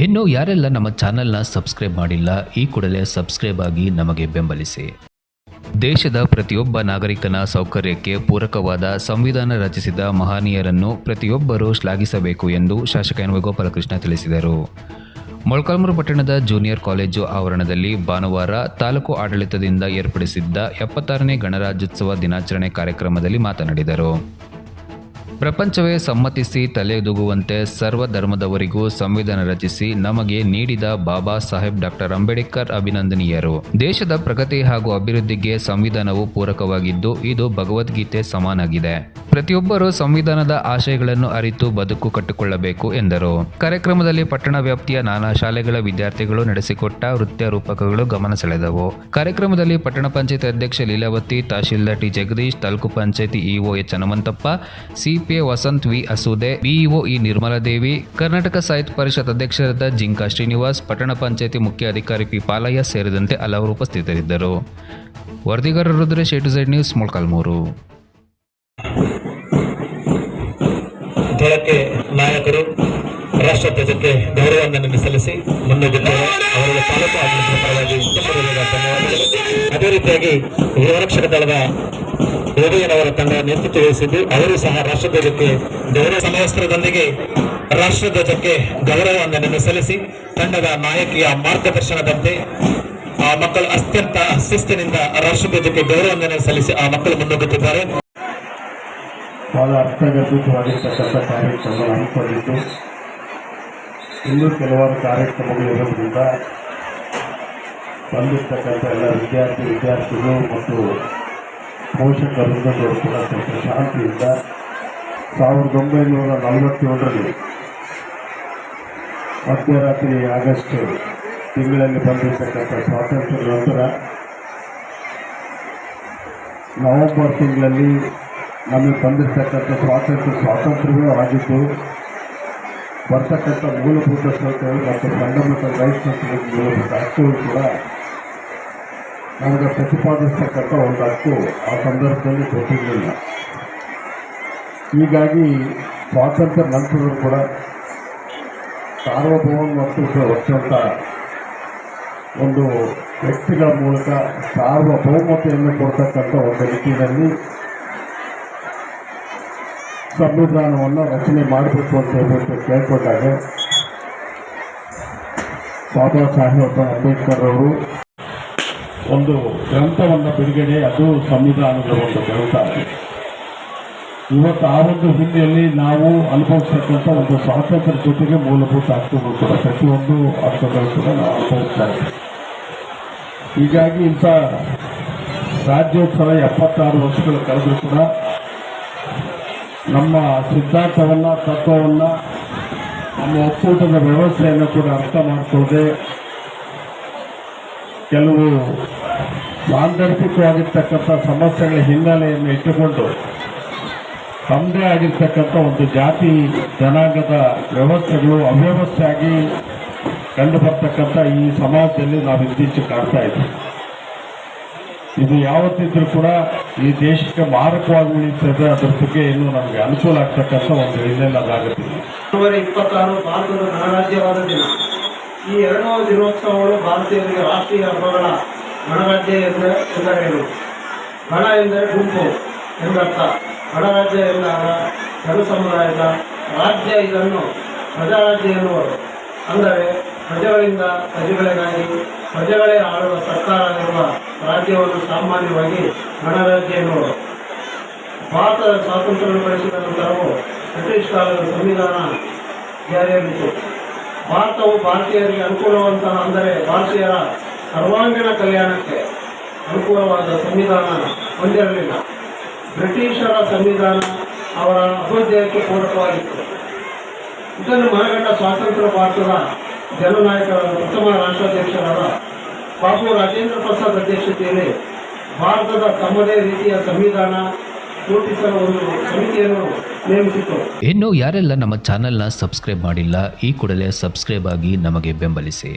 ಇನ್ನು ಯಾರೆಲ್ಲ ನಮ್ಮ ಚಾನೆಲ್ನ ಸಬ್ಸ್ಕ್ರೈಬ್ ಮಾಡಿಲ್ಲ, ಈ ಕೂಡಲೇ ಸಬ್ಸ್ಕ್ರೈಬ್ ಆಗಿ ನಮಗೆ ಬೆಂಬಲಿಸಿ. ದೇಶದ ಪ್ರತಿಯೊಬ್ಬ ನಾಗರಿಕನ ಸೌಕರ್ಯಕ್ಕೆ ಪೂರಕವಾದ ಸಂವಿಧಾನ ರಚಿಸಿದ ಮಹನೀಯರನ್ನು ಪ್ರತಿಯೊಬ್ಬರೂ ಶ್ಲಾಘಿಸಬೇಕು ಎಂದು ಶಾಸಕ ಎನ್ ಗೋಪಾಲಕೃಷ್ಣ ತಿಳಿಸಿದರು. ಮೊಳಕಾಲ್ಮೂರು ಪಟ್ಟಣದ ಜೂನಿಯರ್ ಕಾಲೇಜು ಆವರಣದಲ್ಲಿ ಭಾನುವಾರ ತಾಲೂಕು ಆಡಳಿತದಿಂದ ಏರ್ಪಡಿಸಿದ್ದ ಎಪ್ಪತ್ತಾರನೇ ಗಣರಾಜ್ಯೋತ್ಸವ ದಿನಾಚರಣೆ ಕಾರ್ಯಕ್ರಮದಲ್ಲಿ ಮಾತನಾಡಿದರು. ಪ್ರಪಂಚವೇ ಸಮ್ಮತಿಸಿ ತಲೆದೂಗುವಂತೆ ಸರ್ವ ಧರ್ಮದವರಿಗೂ ಸಂವಿಧಾನ ರಚಿಸಿ ನಮಗೆ ನೀಡಿದ ಬಾಬಾ ಸಾಹೇಬ್ ಡಾಕ್ಟರ್ ಅಂಬೇಡ್ಕರ್ ಅಭಿನಂದನೀಯರು. ದೇಶದ ಪ್ರಗತಿ ಹಾಗೂ ಅಭಿವೃದ್ಧಿಗೆ ಸಂವಿಧಾನವು ಪೂರಕವಾಗಿದ್ದು, ಇದು ಭಗವದ್ಗೀತೆ ಸಮಾನಾಗಿದೆ. ಪ್ರತಿಯೊಬ್ಬರು ಸಂವಿಧಾನದ ಆಶಯಗಳನ್ನು ಅರಿತು ಬದುಕು ಕಟ್ಟಿಕೊಳ್ಳಬೇಕು ಎಂದರು. ಕಾರ್ಯಕ್ರಮದಲ್ಲಿ ಪಟ್ಟಣ ವ್ಯಾಪ್ತಿಯ ನಾನಾ ಶಾಲೆಗಳ ವಿದ್ಯಾರ್ಥಿಗಳು ನಡೆಸಿಕೊಟ್ಟ ನೃತ್ಯ ರೂಪಕಗಳು ಗಮನ ಸೆಳೆದವು. ಕಾರ್ಯಕ್ರಮದಲ್ಲಿ ಪಟ್ಟಣ ಪಂಚಾಯತ್ ಅಧ್ಯಕ್ಷ ಲೀಲಾವತಿ, ತಹಶೀಲ್ದಾರ್ ಟಿ ಜಗದೀಶ್, ತಾಲೂಕು ಪಂಚಾಯತಿ EO H Hanumanthappa, CPA Vasanth V Asude, BEO E Nirmaladevi, Karnataka Sahitya Parishat ಅಧ್ಯಕ್ಷರಾದ ಜಿಂಕಾ ಶ್ರೀನಿವಾಸ್, ಪಟ್ಟಣ ಪಂಚಾಯತಿ ಮುಖ್ಯ ಅಧಿಕಾರಿ ಪಿ ಪಾಲಯ್ಯ ಸೇರಿದಂತೆ ಹಲವರು ಉಪಸ್ಥಿತರಿದ್ದರು. ವರದಿಗಾರರುದ್ರೆ Shetu A to Z news Molakalmuru. ದಳಕ್ಕೆ ನಾಯಕರು ರಾಷ್ಟ್ರಧ್ವಜಕ್ಕೆ ಗೌರವವನ್ನು ಸಲ್ಲಿಸಿ ಮುನ್ನುಗ್ಗಿದ್ದಾರೆ ಅವರಿಗೆ ತಾಲೂಕು ಆಡಳಿತದ ಪರವಾಗಿ ಅದೇ ರೀತಿಯಾಗಿ ಯುವರಕ್ಷಕ ದಳದ ಉದಯನವರ ತಂಡ ನೇತೃತ್ವ ವಹಿಸಿದ್ದು ಅವರು ಸಹ ರಾಷ್ಟ್ರಧ್ವಜಕ್ಕೆ ಗೌರವ ಸಮವಸ್ತ್ರದೊಂದಿಗೆ ರಾಷ್ಟ್ರಧ್ವಜಕ್ಕೆ ಗೌರವವನ್ನು ಸಲ್ಲಿಸಿ ತಂಡದ ನಾಯಕಿಯ ಮಾರ್ಗದರ್ಶನದಂತೆ ಆ ಮಕ್ಕಳು ಅತ್ಯಂತ ಶಿಸ್ತಿನಿಂದ ರಾಷ್ಟ್ರಧ್ವಜಕ್ಕೆ ಗೌರವವನ್ನು ಸಲ್ಲಿಸಿ ಆ ಮಕ್ಕಳು ಮುನ್ನುಗ್ಗುತ್ತಿದ್ದಾರೆ ಬಹಳ ಅರ್ಥಗರ್ಭಿತವಾಗಿರ್ತಕ್ಕಂಥ ಕಾರ್ಯಕ್ರಮ ಹಮ್ಮಿಕೊಂಡಿದ್ದು, ಇನ್ನೂ ಕೆಲವಾರು ಕಾರ್ಯಕ್ರಮಗಳು ಇರೋದ್ರಿಂದ ಬಂದಿರ್ತಕ್ಕಂಥ ಎಲ್ಲ ವಿದ್ಯಾರ್ಥಿ, ವಿದ್ಯಾರ್ಥಿಗಳು ಮತ್ತು ಪೋಷಕರಿಂದಲೂ ಕೂಡ ಸ್ವಲ್ಪ ಶಾಂತಿಯಿಂದ ಸಾವಿರದ ಒಂಬೈನೂರ ನಲವತ್ತೇಳರಲ್ಲಿ ಮಧ್ಯರಾತ್ರಿ ಆಗಸ್ಟ್ ತಿಂಗಳಲ್ಲಿ ಬಂದಿರತಕ್ಕಂಥ ಸ್ವಾತಂತ್ರ್ಯ ನಂತರ ನವೆಂಬರ್ ತಿಂಗಳಲ್ಲಿ ನಮಗೆ ಬಂದಿರತಕ್ಕಂಥ ಸ್ವಾತಂತ್ರ್ಯ ಸ್ವಾತಂತ್ರ್ಯವೇ ಆಗಿತ್ತು ಬರ್ತಕ್ಕಂಥ ಮೂಲಭೂತ ಸೌಕರ್ಯ ಮತ್ತು ಫಂಡಮೆಂಟಲ್ ರೈಟ್ಸ್ ಹಕ್ಕುಗಳು ಕೂಡ ನಮಗೆ ಪ್ರತಿಪಾದಿಸ್ತಕ್ಕಂಥ ಒಂದು ಹಕ್ಕು ಆ ಸಂದರ್ಭದಲ್ಲಿ ಕೊಟ್ಟಿರಲಿಲ್ಲ. ಹೀಗಾಗಿ ಸ್ವಾತಂತ್ರ್ಯ ನಂತರ ಕೂಡ ಸಾರ್ವಭೌಮ ಮತ್ತು ಹೊತ್ತಂತ ಒಂದು ವ್ಯಕ್ತಿಗಳ ಮೂಲಕ ಸಾರ್ವಭೌಮತೆಯನ್ನು ಕೊಡ್ತಕ್ಕಂಥ ಒಂದು ನಿಟ್ಟಿನಲ್ಲಿ ಸಂವಿಧಾನವನ್ನು ರಚನೆ ಮಾಡಬೇಕು ಅಂತ ಹೇಳ್ಬಿಟ್ಟು ಕೇಳ್ಕೊಂಡಾಗ ಬಾಬಾ ಸಾಹೇಬ್ ಅಂಬೇಡ್ಕರ್ ಅವರು ಒಂದು ಗ್ರಂಥವನ್ನು ಬಿಡುಗಡೆ, ಅದು ಸಂವಿಧಾನದ ಒಂದು ಗ್ರಂಥ. ಇವತ್ತು ಆ ಒಂದು ಹಿನ್ನೆಲೆಯಲ್ಲಿ ನಾವು ಅನುಭವಿಸ್ತಕ್ಕಂಥ ಒಂದು ಸ್ವಾತಂತ್ರ್ಯ ಜೊತೆಗೆ ಮೂಲಭೂತ ಹಕ್ಕುಗಳು ಕೂಡ, ಪ್ರತಿಯೊಂದು ಹಕ್ಕುಗಳು ಕೂಡ ನಾವು ಅನುಭವಿಸ್ತಾ ಇದ್ದೀವಿ. ಹೀಗಾಗಿ ಇಂಥ ರಾಜ್ಯೋತ್ಸವ ಎಪ್ಪತ್ತಾರು ವರ್ಷಗಳು ಕಳೆದರೂ ಕೂಡ ನಮ್ಮ ಸಿದ್ಧಾಂತವನ್ನು, ತತ್ವವನ್ನು, ನಮ್ಮ ಒಕ್ಕೂಟದ ವ್ಯವಸ್ಥೆಯನ್ನು ಕೂಡ ಅರ್ಥ ಮಾಡಿಕೊಳ್ಳದೆ ಕೆಲವು ಸಾಂದರ್ಭಿಕವಾಗಿರ್ತಕ್ಕಂಥ ಸಮಸ್ಯೆಗಳ ಹಿನ್ನೆಲೆಯನ್ನು ಇಟ್ಟುಕೊಂಡು ತಮ್ಮದೇ ಆಗಿರ್ತಕ್ಕಂಥ ಒಂದು ಜಾತಿ ಜನಾಂಗದ ವ್ಯವಸ್ಥೆಗಳು ಅವ್ಯವಸ್ಥೆಯಾಗಿ ಕಂಡುಬರ್ತಕ್ಕಂಥ ಈ ಸಮಾಜದಲ್ಲಿ ನಾವು ಇತ್ತೀಚೆಗೆ ಕಾಣ್ತಾ ಇದ್ದೀವಿ. ಇದು ಯಾವತ್ತಿದ್ರೂ ಕೂಡ ಈ ದೇಶಕ್ಕೆ ಮಾರಕವಾಗಿ ಉಳಿತದೆ ಅದ್ರ ಬಗ್ಗೆ ಇನ್ನೂ ನಮಗೆ ಅನುಕೂಲ ಆಗ್ತಕ್ಕಂಥ ಒಂದು ಹಿನ್ನೆಲೆ ಅದಾಗುತ್ತೆ. ಜನವರಿ ಇಪ್ಪತ್ತಾರು ಭಾರತದ ಗಣರಾಜ್ಯವಾದ ದಿನ. ಈ ಎರಡನೇ ದಿನೋತ್ಸವಗಳು ಭಾರತೀಯರಿಗೆ ರಾಷ್ಟ್ರೀಯ ಹಬ್ಬಗಳ ಗಣರಾಜ್ಯ ಎಂದರೆ ಎಂದರೇನು? ಗಣ ಎಂದರೆ ಗುಂಪು ಎಂದರ್ಥ. ಗಣರಾಜ್ಯ ಎಂದಾಗ ಜನ ಸಮುದಾಯದ ರಾಜ್ಯ ಇದನ್ನು ಪ್ರಜಾರಾಜ್ಯ ಎನ್ನುವರು. ಅಂದರೆ ಪ್ರಜೆಗಳಿಂದ ಪ್ರಜೆಗಳಿಗಾಗಿ, ಪ್ರಜೆಗಳೇ ಆಳುವ ಸರ್ಕಾರ ಇರುವ ರಾಜ್ಯವನ್ನು ಸಾಮಾನ್ಯವಾಗಿ ಗಣರಾಜ್ಯ ಎನ್ನುವರು ಭಾರತದ ಸ್ವಾತಂತ್ರ್ಯ ಗಳಿಸಿದ ನಂತರವೂ ಬ್ರಿಟಿಷ್ ಕಾಲದ ಸಂವಿಧಾನ ಜಾರಿಯಲ್ಲಿತ್ತು. ಭಾರತವು ಭಾರತೀಯರಿಗೆ ಅನುಕೂಲವಂತಹ ಅಂದರೆ ಭಾರತೀಯರ ಸರ್ವಾಂಗೀಣ ಕಲ್ಯಾಣಕ್ಕೆ ಅನುಕೂಲವಾದ ಸಂವಿಧಾನ ಹೊಂದಿರಲಿಲ್ಲ. ಬ್ರಿಟಿಷರ ಸಂವಿಧಾನ ಅವರ ಅಭ್ಯುದಯಕ್ಕೆ ಪೂರಕವಾಗಿತ್ತು. ಇದನ್ನು ಮನಗಂಡ ಸ್ವಾತಂತ್ರ್ಯ ಭಾರತದ ಜನನಾಯಕರಾದ ಉತ್ತಮ ರಾಷ್ಟ್ರಾಧ್ಯಕ್ಷರಾದ ಬಾಬು ರಾಜೇಂದ್ರ ಪ್ರಸಾದ್ ಅಧ್ಯಕ್ಷತೆಯಲ್ಲಿ ಭಾರತದ ತಮ್ಮದೇ ರೀತಿಯ ಸಂವಿಧಾನ ಇನ್ನು ಯಾರೆಲ್ಲ ನಮ್ಮ ಚಾನೆಲ್ನ ಸಬ್ಸ್ಕ್ರೈಬ್ ಮಾಡಿಲ್ಲ, ಈ ಕೂಡಲೇ ಸಬ್ಸ್ಕ್ರೈಬ್ ಆಗಿ ನಮಗೆ ಬೆಂಬಲಿಸಿ.